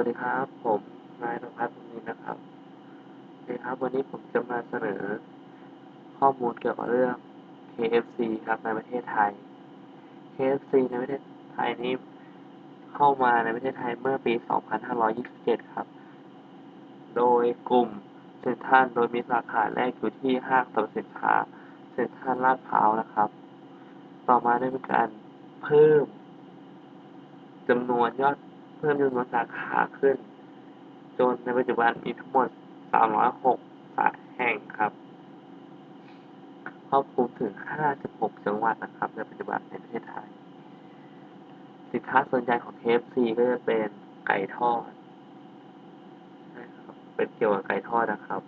วัสดีครับ ผมนายนภัสบุญนินนะครับโอเคครับ วันนี้ผมจะมาเสนอ ข้อมูลเกี่ยวกับเรื่อง KFC ครับในประเทศไทย KFC ในประเทศไทยนี้เข้ามาในประเทศไทยเมื่อปี 2527 ครับ โดยกลุ่มเซ็นทรัลโดยมีสาขาแรกอยู่ที่ห้างสรรพสินค้าเซ็นทรัลลาดพร้าวนะครับ ต่อมาได้มีการเพิ่มจำนวนยอด เพิ่มจำนวนสาขาขึ้น จนในปัจจุบันมีทั้งหมด 306 สาขาแห่งครับ ครอบคลุมถึง 56 จังหวัดนะครับ ในปัจจุบันในประเทศไทย สินค้าส่วนใหญ่ของ KFC ก็จะเป็นไก่ทอดเป็นเกี่ยวกับไก่ทอดนะครับ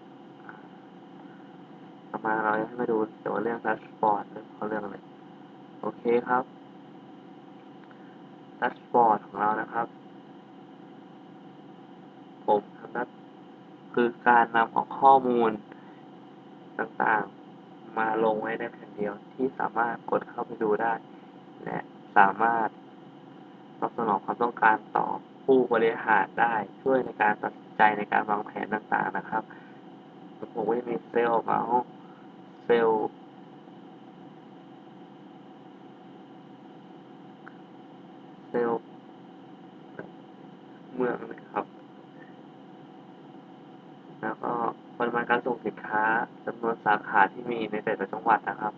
ต่อมาเราจะให้มาดูเกี่ยวกับเรื่องดัชบอร์ดเรื่องเขาเรื่องอะไร โอเคครับดัชบอร์ดของเรานะครับ ผมทำนัด คือการนำของข้อมูลต่างๆ มาลงไว้ในแผ่นเดียวที่สามารถกดเข้าไปดูได้ และสามารถตอบสนองความต้องการต่อผู้บริหารได้ช่วยในการตัดสินใจในการวางแผนต่างๆนะครับผมก็จะมีเซลล์เมาส์เซลล์เซลล์เมืองนะครับ แล้วก็ปริมาณการ สินค้าจำนวนสาขาที่มีในแต่ละจังหวัดนะครับ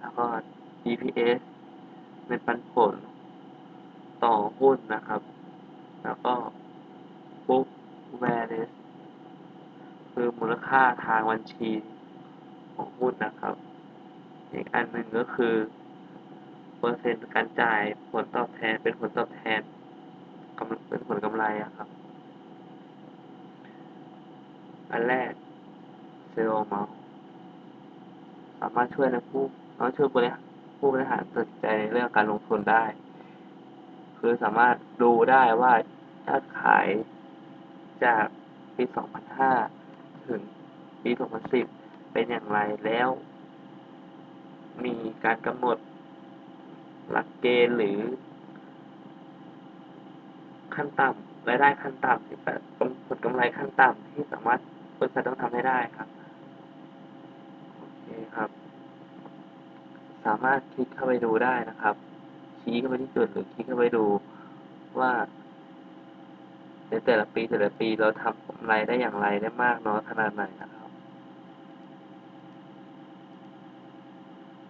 แล้วก็ EPS เป็นปันผล ต่อหุ้นนะครับ แล้วก็ Book Value คือมูลค่าทางบัญชีของหุ้นนะครับ อีกอันหนึ่งก็คือ เปอร์เซ็นต์การจ่ายผลตอบแทนเป็นผลตอบแทนกำเป็นผลกำไรอะครับ อันแรก เซลล์เมาส์สามารถช่วยในผู้สามารถช่วยบริหารผู้บริหารตัดใจในเรื่องการลงทุนได้ คือสามารถดูได้ว่ายอดขายจากปี 2005 ถึงปี 2010 เป็นอย่างไรแล้ว มีการกำหนดหลักเกณฑ์หรือ ขั้นต่ำรายได้ขั้นต่ำที่แบบผลกำไรขั้นต่ำที่สามารถบริษัทต้องทำให้ได้ครับ โอเคครับ สามารถคลิกเข้าไปดูได้นะครับ ชี้เข้าไปที่จุดหรือคลิกเข้าไปดูว่าในแต่ละปีแต่ละปีเราทำกำไรได้อย่างไรได้มากน้อยขนาดไหนนะครับ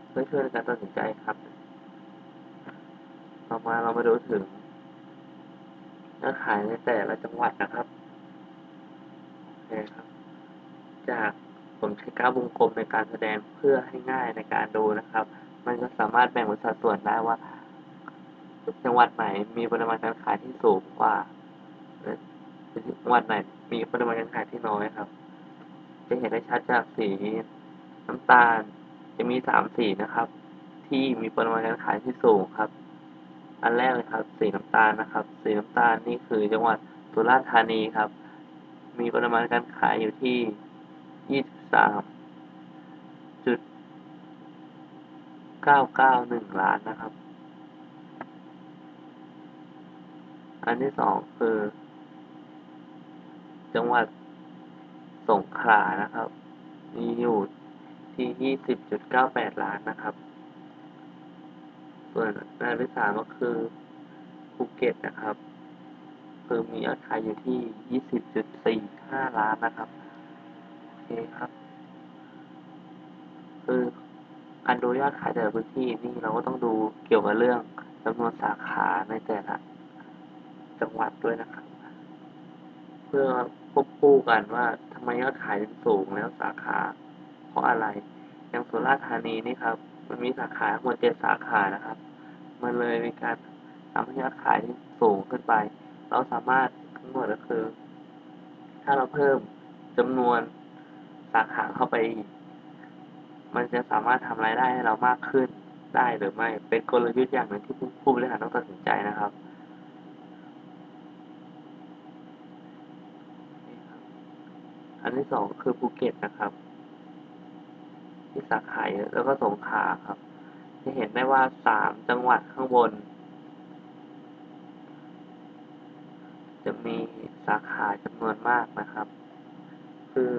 เพื่อช่วยในการตัดสินใจครับ ต่อมาเรามาดูถึงยอดขายในแต่ละจังหวัดนะครับโอเคครับ จากผมใช้กราฟวงกลมในการแสดงเพื่อให้ง่ายในการดูนะครับ มันก็สามารถแบ่งเป็นสัดส่วนได้ว่า จังหวัดไหนมีปริมาณการขายที่สูงกว่าจังหวัดไหนมีปริมาณการขายที่น้อยครับ จะเห็นได้ชัดจากสีน้ำตาลจะมีสามสีนะครับ ที่มีปริมาณการขายที่สูงครับ อันแรกเลยครับ สีน้ำตาลนะครับ สีน้ำตาลนี่คือจังหวัดสุราษฎร์ธานีครับ มีปริมาณการขายอยู่ที่ยี่สิบสามจุด เก้าเก้าหนึ่งล้านนะครับ อันที่สองคือ จังหวัดสงขลานะครับ มีอยู่ที่ยี่สิบจุดเก้าแปดล้านนะครับ ส่วนอันที่สามก็คือภูเก็ตนะครับ คือมียอดขายอยู่ที่ยี่สิบจุดสี่ห้าล้านนะครับ โอเคครับ คือ การดูยอดขายแต่ละพื้นที่นี่เราก็ต้องดูเกี่ยวกับเรื่องจำนวนสาขาในแต่ละจังหวัดด้วยนะครับ เพื่อควบคู่กันว่าทำไมยอดขายถึงสูงแล้วสาขาเพราะอะไร อย่างสุราษฎร์ธานีนี่ครับ มันมีสาขาทั้งหมดเจ็ดสาขานะครับ มันเลยมีการทำให้ยอดขายที่สูงขึ้นไป เราสามารถทั้งหมดก็คือ ถ้าเราเพิ่มจำนวนสาขาเข้าไปอีก มันจะสามารถทำรายได้ให้เรามากขึ้นได้หรือไม่ เป็นกลยุทธ์อย่างหนึ่งที่ผู้บริหารต้องตัดสินใจนะครับอันที่สองคือภูเก็ตนะครับ ที่สาขายแล้วก็สงขลาครับ จะเห็นได้ว่าสามจังหวัดข้างบน จะมีสาขาจำนวนมากนะครับ คือ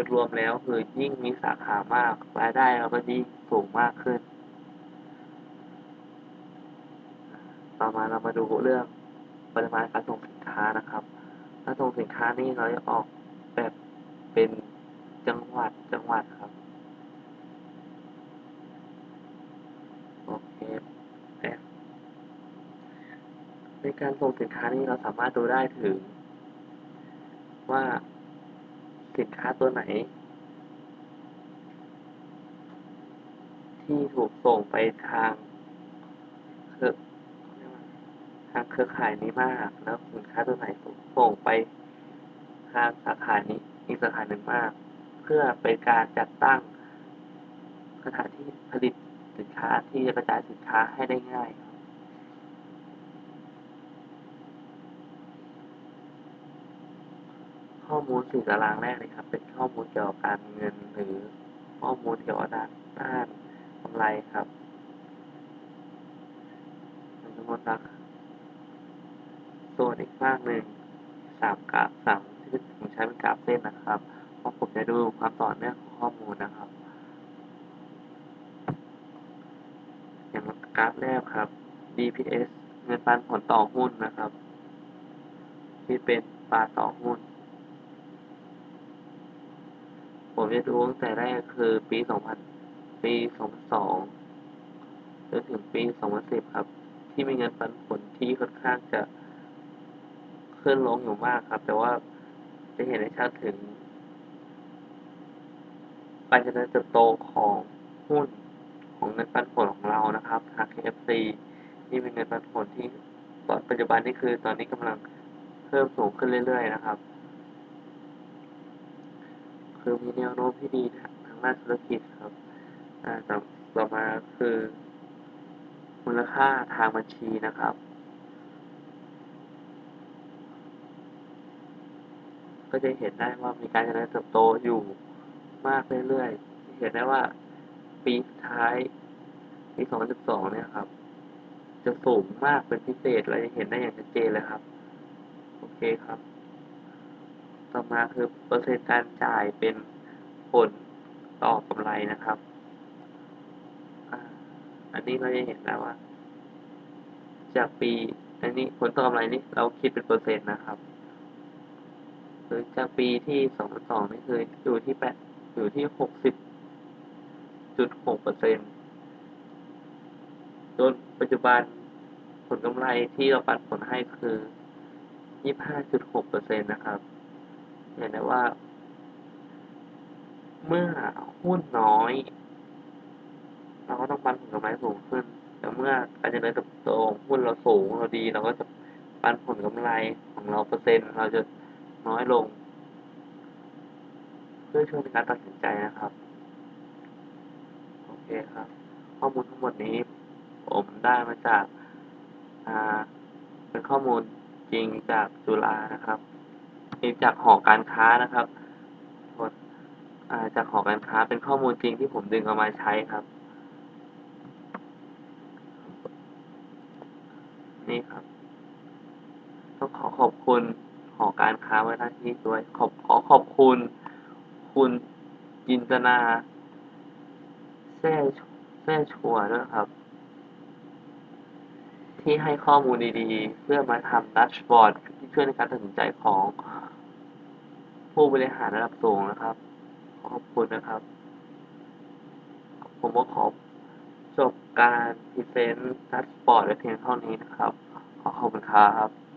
ยรวมแล้วคือยิ่งมีสาขามากรายได้เราก็ยิ่งสูงมากขึ้น ต่อมาเรามาดูเรื่องปริมาณการส่งสินค้านะครับการส่งสินค้านี่เราจะออกแบบเป็นจังหวัดจังหวัดครับโอเคแบบในการส่งสินค้านี่เราสามารถดูได้ถึงว่า สินค้าตัวไหน ที่ถูกส่งไปทางเครือทางเครือข่ายนี้มาก แล้วสินค้าตัวไหนถูกส่งไปทางสาขานี้อีกสาขาหนึ่งมาก เพื่อเป็นการจัดตั้งสถานที่ผลิตสินค้าที่จะกระจายสินค้าให้ได้ง่ายครับ ข้อมูลสี่ตารางแรกเลยครับ เป็นข้อมูลเกี่ยวกับการเงินหรือข้อมูลเกี่ยวกับด้านกำไรครับมันมดรักส่วนอีกข้างหนึ่งสามกราฟสามที่ผมใช้เป็นกราฟเส้นนะครับเพราะผมจะดูความต่อเนื่องของข้อมูลนะครับ อย่างกราฟแรกครับ DPS เงินปันผลต่อหุ้นนะครับ ที่เป็นปลาต่อหุ้น ผมจะดูตั้งแต่แรกคือปี 2000 ปี 2002 จนถึงปี 2010 ครับ ที่มีเงินปันผลที่ค่อนข้างจะขึ้นลงอยู่มากครับ แต่ว่าจะเห็นได้ชัดถึงการเจริญเติบโตของหุ้นของเงินปันผลของเรานะครับทาง KFC ที่มีเงินปันผลที่ตอนปัจจุบันนี่คือตอนนี้กำลังเพิ่มสูงขึ้นเรื่อยๆนะครับ คือมีแนวโน้มที่ดีทางด้านธุรกิจครับต่อต่อมาคือ มูลค่าทางบัญชีนะครับ ก็จะเห็นได้ว่ามีการเจริญเติบโตอยู่มากเรื่อยๆ เห็นได้ว่าปีท้ายปี2012 เนี่ยครับ จะสูงมากเป็นพิเศษเราจะเห็นได้อย่างชัดเจนเลยครับ โอเคครับ ต่อมาคือเปอร์เซ็นต์การจ่ายเป็นผลต่อกำไรนะครับ อันนี้เราจะเห็นได้ว่า จากปีอันนี้ผลต่อกำไรนี่เราคิดเป็นเปอร์เซ็นต์นะครับหรือจากปีที่2002นี่คืออยู่ที่แปดอยู่ที่60.6เปอร์เซ็นต์จนปัจจุบันผลกำไรที่เราปันผลให้คือ 25.6เปอร์เซนต์นะครับ เห็นได้ว่า เมื่อหุ้นน้อย เราก็ต้องปันผลกำไรสูงขึ้น แต่เมื่อการเจริญเติบโตของหุ้นเราสูงเราดีเราก็จะปันผลกำไรของเราเปอร์เซ็นต์เราจะน้อยลง เพื่อช่วยในการตัดสินใจนะครับ โอเคครับ ข้อมูลทั้งหมดนี้ ผมได้มาจากาเป็นข้อมูลจริงจากจุฬานะครับ เองจากหอการค้านะครับโทษอ่าจากหอการค้าเป็นข้อมูลจริงที่ผมดึงเอามาใช้ครับ นี่ครับต้องขอขอบคุณหอการค้าไว้หน้าที่ด้วยขอบขอขอบคุณ คุณจินตนาแซ่แซ่ชัวด้วยครับ ที่ให้ข้อมูลดีๆ เพื่อมาทำดัชบอร์ดที่ช่วยในการตัดสินใจของ ผู้บริหารระดับสูงนะครับ ขอบคุณนะครับ ผมก็ขอจบการพรีเซนต์ดัชบอร์ตไว้เพียงเท่านี้นะครับ ขอขอบคุณครับ